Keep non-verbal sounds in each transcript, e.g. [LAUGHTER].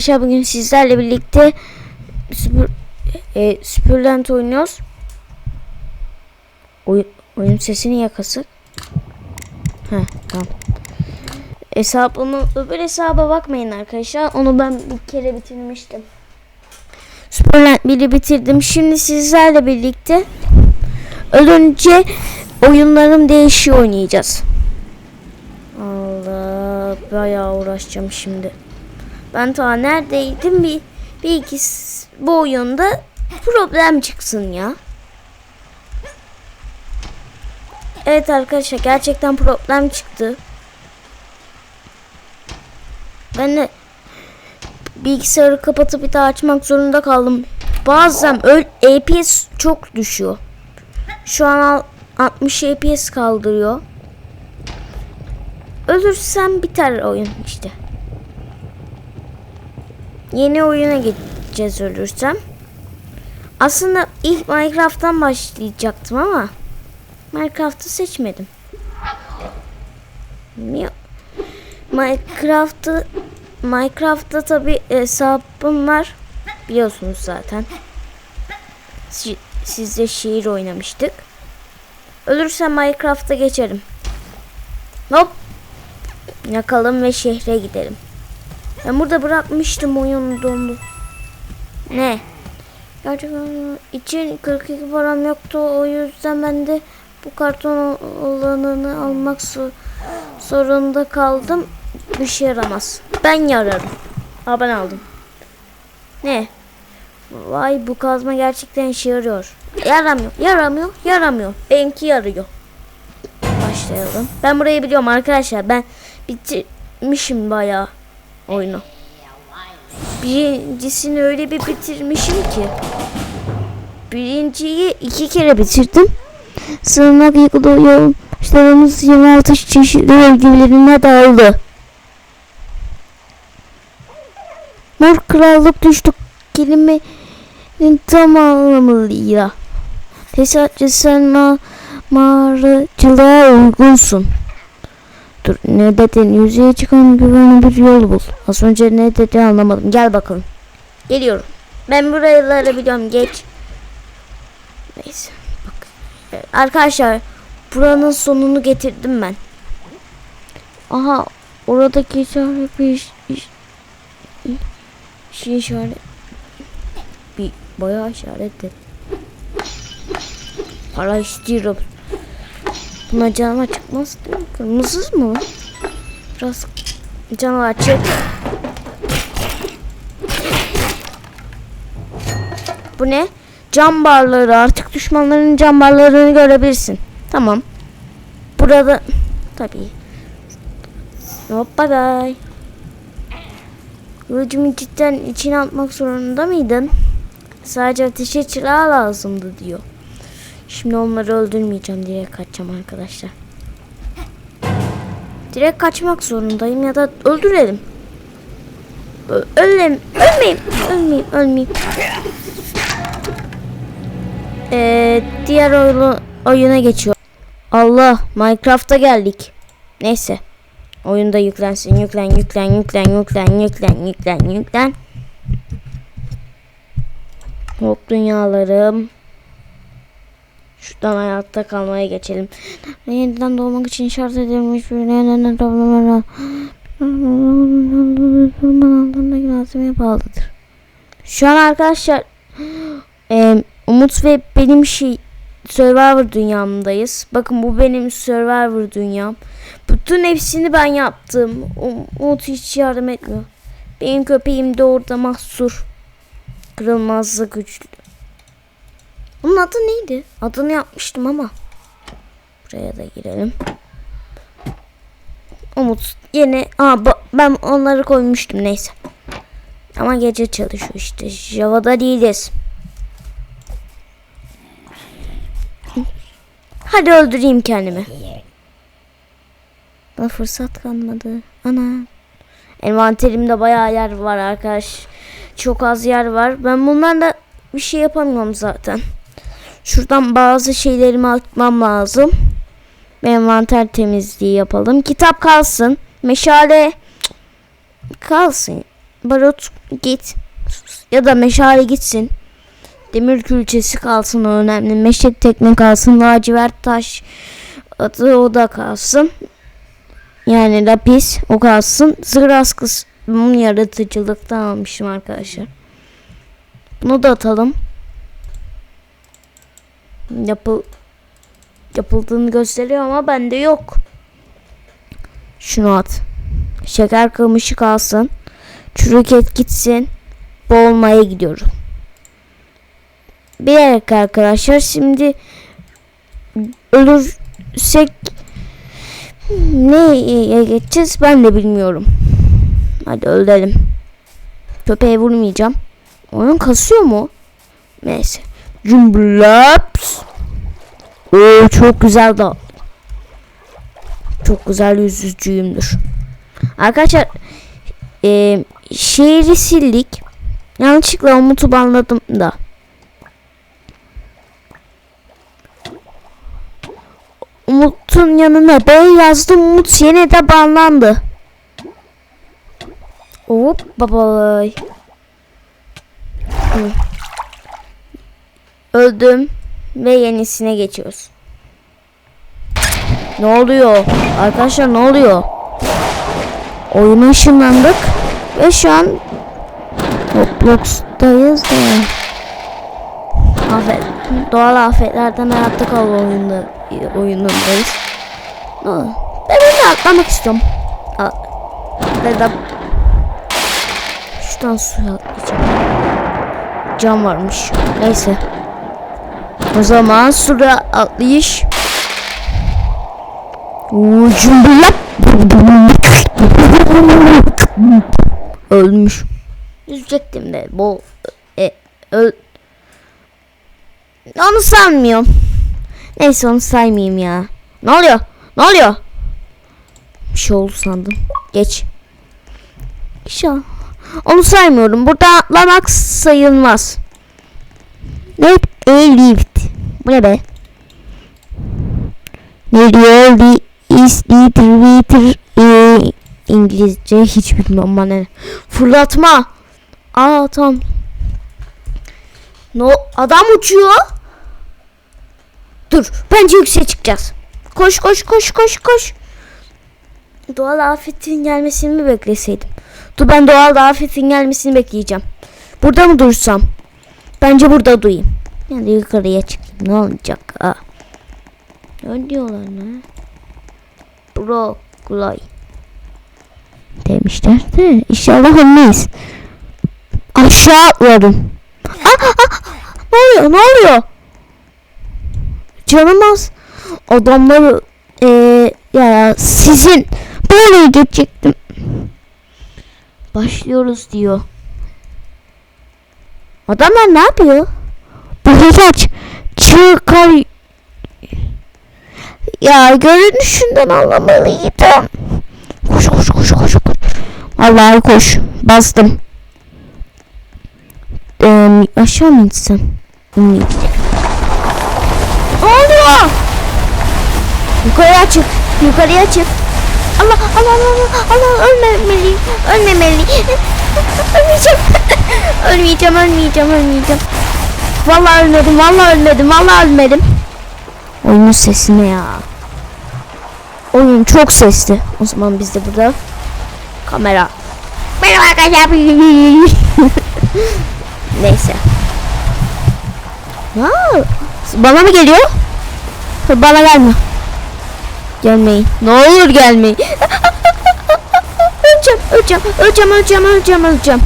Arkadaşlar bugün sizlerle birlikte Super, e, Superland oynuyoruz. Oy, oyun sesini yakasık. Heh tamam. Hesabımı öbür hesaba bakmayın arkadaşlar. Onu ben bir kere bitirmiştim. Superland 1'i bitirdim. Şimdi sizlerle birlikte ölünce oyunlarım değişiyor oynayacağız. Allah bayağı uğraşacağım şimdi. Ben ta neredeydim bir, bir iki bu oyunda problem çıksın ya. Evet arkadaşlar gerçekten problem çıktı. Ben de bilgisayarı kapatıp bir daha açmak zorunda kaldım. Bazen öl APS çok düşüyor. Şu an al- 60 APS kaldırıyor. Ölürsem biter oyun işte. Yeni oyuna geçeceğiz ölürsem. Aslında ilk Minecraft'tan başlayacaktım ama Minecraft'ı seçmedim. Minecraft'ı Minecraft'ta tabi hesabım var. Biliyorsunuz zaten. Si- Sizle şiir oynamıştık. Ölürsem Minecraft'a geçerim. Hop. Yakalım ve şehre gidelim. Ben burada bırakmıştım oyunu dondu. Ne? Gerçekten için 42 param yoktu. O yüzden ben de bu karton olanını almak zo- zorunda kaldım. Bir şey yaramaz. Ben yararım. Aa ben aldım. Ne? Vay bu kazma gerçekten işe yarıyor. Yaramıyor, yaramıyor, yaramıyor. Benimki yarıyor. Başlayalım. Ben burayı biliyorum arkadaşlar. Ben bitirmişim bayağı oyunu. Birincisini öyle bir bitirmişim ki. Birinciyi iki kere bitirdim. Sığınak yıkılıyor. İşlerimiz 26 çeşitli bölgelerine dağıldı. Mor krallık düştük kelimenin tam anlamıyla. Tesadüf sen ma mağaracılığa uygunsun. Dur ne dedin? Yüzeye çıkan güvenli bir yol bul. Az önce ne dedi anlamadım. Gel bakalım. Geliyorum. Ben buraları biliyorum. Geç. Neyse. Bak. Arkadaşlar buranın sonunu getirdim ben. Aha oradaki işaret bir iş, iş, şey işaret bir bayağı işaretli. Para istiyorum. Buna canavar çıkmaz değil mi? Kırmızı mı? Biraz canavar çık. Bu ne? Cam barları. Artık düşmanların cam barlarını görebilirsin. Tamam. Burada tabii. Hop bye bye. Kılıcımı cidden içine atmak zorunda mıydın? Sadece ateşe çırağı lazımdı diyor. Şimdi onları öldürmeyeceğim. Direkt kaçacağım arkadaşlar. Direkt kaçmak zorundayım ya da öldürelim. Ölelim. Ölmeyeyim. Ölmeyeyim. Ölmeyeyim. Ee, diğer oyunu, oyuna geçiyor. Allah Minecraft'a geldik. Neyse. Oyunda yüklensin. Yüklen, yüklen, yüklen, yüklen, yüklen, yüklen, yüklen. Hop dünyalarım. Şuradan hayatta kalmaya geçelim. Yeniden doğmak için şart edilmiş bir yeniden doğmama malzemeye bağlıdır. Şu an arkadaşlar e, Umut ve benim şey Survivor dünyamdayız. Bakın bu benim Survivor dünyam. Bütün hepsini ben yaptım. Um- Umut hiç yardım etmiyor. Benim köpeğim de orada mahsur. Kırılmazlık güçlü. Bunun adı neydi? Adını yapmıştım ama. Buraya da girelim. Umut yeni. Aa ben onları koymuştum neyse. Ama gece çalışıyor işte. Java'da değiliz. Hadi öldüreyim kendimi. Bana fırsat kalmadı. Ana. Envanterimde bayağı yer var arkadaş. Çok az yer var. Ben bundan da bir şey yapamıyorum zaten. Şuradan bazı şeylerimi atmam lazım. Envanter temizliği yapalım. Kitap kalsın. Meşale kalsın. barut git. Ya da meşale gitsin. Demir külçesi kalsın o önemli. Meşe tekne kalsın. Lacivert taş adı o da kalsın. Yani lapis o kalsın. Zırh askısı bunun yaratıcılıktan almışım arkadaşlar. Bunu da atalım. Yapı yapıldığını gösteriyor ama bende yok. Şunu at. Şeker kamışı kalsın. Çürük et gitsin. Boğulmaya gidiyorum. Dakika arkadaşlar şimdi ölürsek neye geçeceğiz ben de bilmiyorum. Hadi ölelim. Köpeğe vurmayacağım. Oyun kasıyor mu? Neyse. Cümblaps. Oo çok güzel da. Çok güzel yüzücüyümdür. Arkadaşlar e, şehri sildik. Yanlışlıkla Umut'u banladım da. Umut'un yanına B yazdım. Umut yine de banlandı. Hop babay. Öldüm ve yenisine geçiyoruz. Ne oluyor? Arkadaşlar ne oluyor? Oyuna ışınlandık ve şu an Roblox'tayız da. Afet, doğal afetlerden hayatta kalma oyunda, oyunundayız. Ben öyle atlamak istiyorum. A Neden? Şuradan suya atlayacağım. Cam varmış. Neyse. O zaman suya atlayış. Ucumbilap. Ölmüş. Yüzecektim de bol e, öl onu sanmıyorum. Neyse onu saymayayım ya. Ne oluyor? Ne oluyor? Bir şey oldu sandım. Geç. İnşallah. Onu saymıyorum. Burada atlamak sayılmaz. Ne? Lift. Bu ne be? Ne diyor? The is liter e, İngilizce hiç bilmiyorum bana. Fırlatma. Aa tamam. No adam uçuyor. Dur bence yükseğe çıkacağız. Koş koş koş koş koş. Doğal afetin gelmesini mi bekleseydim? Dur ben doğal afetin gelmesini bekleyeceğim. Burada mı dursam? Bence burada durayım. Yani yukarıya çıkayım. Ne olacak? Aa. Ne diyorlar ne? Brokolay. Demişler de inşallah ölmeyiz. Aşağı atladım. Aa, aa, ne oluyor? Ne oluyor? Canım az. Adamları eee ya sizin böyle geçecektim. Başlıyoruz diyor. Adamlar ne yapıyor? Geç. Çıkar. Ya görünüşünden anlamalıydım. Koş koş koş koş koş. Vallahi koş. Bastım. Ee, aşağı mı? İnmeyeyim. Ne oluyor? Yukarıya çık. Yukarıya çık. Allah Allah Allah Allah Allah ölmemeliyim. Ölmemeliyim. [LAUGHS] ölmeyeceğim. ölmeyeceğim ölmeyeceğim ölmeyeceğim. Vallahi ölmedim vallahi ölmedim vallahi ölmedim. Oyunun sesine ya. Oyun çok sesli. O zaman biz de burada kamera. Merhaba arkadaşlar. [LAUGHS] Neyse. Aa, bana mı geliyor? Bana gelme. Gelmeyin. Ne olur gelmeyin. [LAUGHS] öleceğim, öleceğim, öleceğim, öleceğim, öleceğim, öleceğim.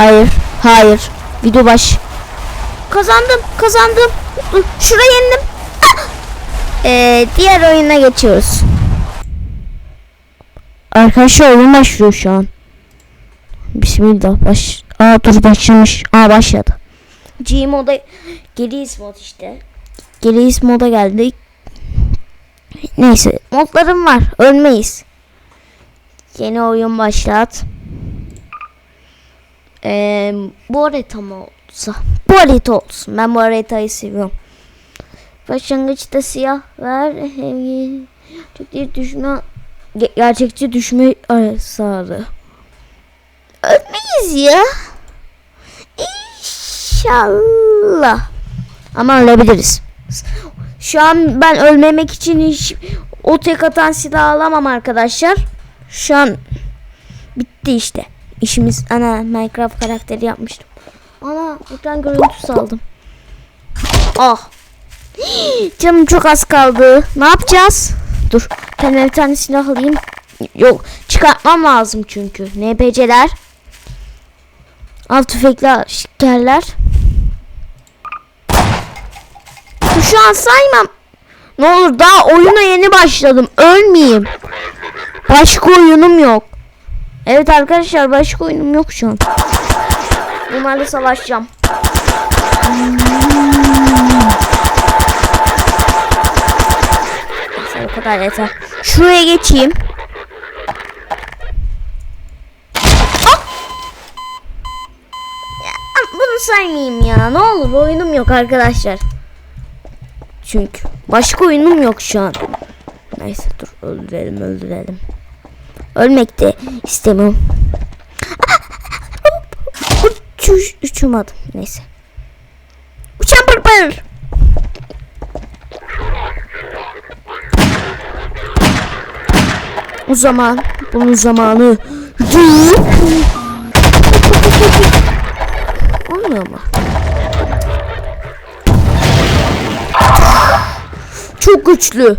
Hayır, hayır. Video baş. Kazandım, kazandım. Şuraya yendim. Ah! Ee, diğer oyuna geçiyoruz. Arkadaşlar oyun başlıyor şu an. Bismillah baş. Aa dur başlamış. Aa başladı. G moda Geliz mod işte. Geliz moda geldik. Neyse modlarım var. Ölmeyiz. Yeni oyun başlat. Ee, bu harita mı olsa? Bu harita olsun. Ben bu seviyorum. Başlangıçta siyah ver. Gerçekçi düşme ge- gerçekçi düşme sağlığı. Ölmeyiz ya. İnşallah. Ama ölebiliriz. Şu an ben ölmemek için hiç o tek atan silah alamam arkadaşlar. Şu an bitti işte. İşimiz ana Minecraft karakteri yapmıştım. Ana ekran görüntüsü aldım. Ah. [GASPS] Canım çok az kaldı. Ne yapacağız? Dur. Kendime bir tane silah alayım. Yok. Çıkartmam lazım çünkü. NPC'ler. Av tüfekli askerler. Şu an saymam. Ne olur daha oyuna yeni başladım. Ölmeyeyim. Başka oyunum yok. Evet arkadaşlar başka oyunum yok şu an. Bunlarla savaşacağım. Neyse bu kadar yeter. Şuraya geçeyim. Bunu saymayayım ya. Ne olur oyunum yok arkadaşlar. Çünkü başka oyunum yok şu an. Neyse dur öldürelim öldürelim. Ölmek de istemiyorum. Uç, uçamadım. Neyse. Uçan pırpır. O zaman bunun zamanı Olmuyor mu? Çok güçlü.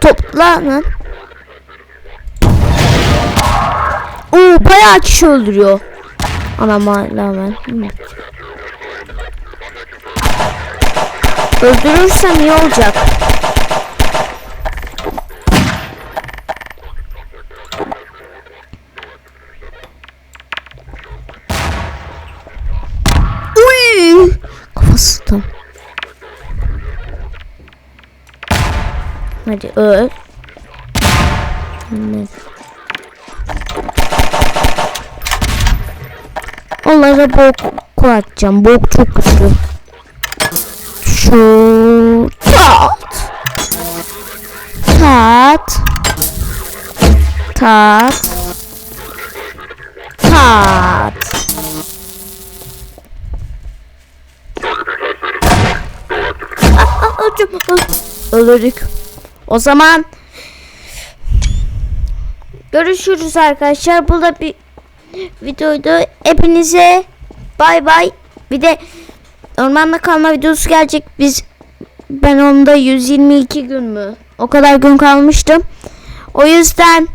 Topla lan. Oo bayağı kişi öldürüyor. Anam hala ben. Hmm. Öldürürsem iyi olacak. Uy! Kafası tam. Hadi öl. Evet. Onlara bok koyacağım. Bok çok güçlü. Şu tat. Tat. Tat. Tat. Öldürdük. O zaman görüşürüz arkadaşlar. Bu da bir videoydu. Hepinize bay bay. Bir de ormanda kalma videosu gelecek. Biz ben onda 122 gün mü? O kadar gün kalmıştım. O yüzden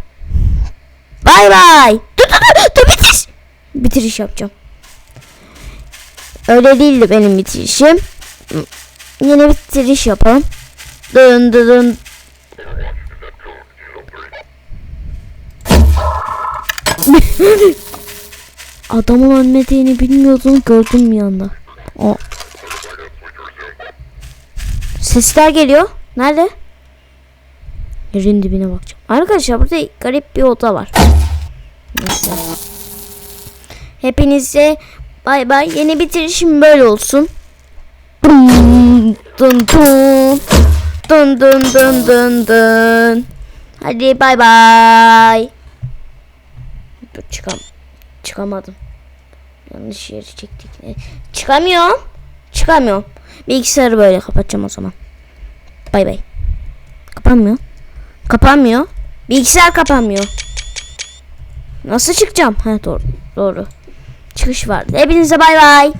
bay bay. Dur dur dur, dur bitiriş. Bitiriş yapacağım. Öyle değildi benim bitirişim. Yine bitiriş yapalım. Dın dın dın. [LAUGHS] Adamın ölmediğini bilmiyordum gördüm bir anda. O. Sesler geliyor. Nerede? Yerin dibine bakacağım. Arkadaşlar burada garip bir oda var. Neyse. Hepinize bay bay. Yeni bitirişim böyle olsun. Dun dun dun. Dun dun dun dun dun. Hadi bay bay. Dur çıkam. Çıkamadım. Yanlış yeri çektik. Ne? Çıkamıyorum. Çıkamıyorum. Bilgisayarı böyle kapatacağım o zaman. Bay bay. Kapanmıyor. Kapanmıyor. Bilgisayar kapanmıyor. Nasıl çıkacağım? Ha doğru. Doğru. Çıkış vardı. Hepinize bay bay.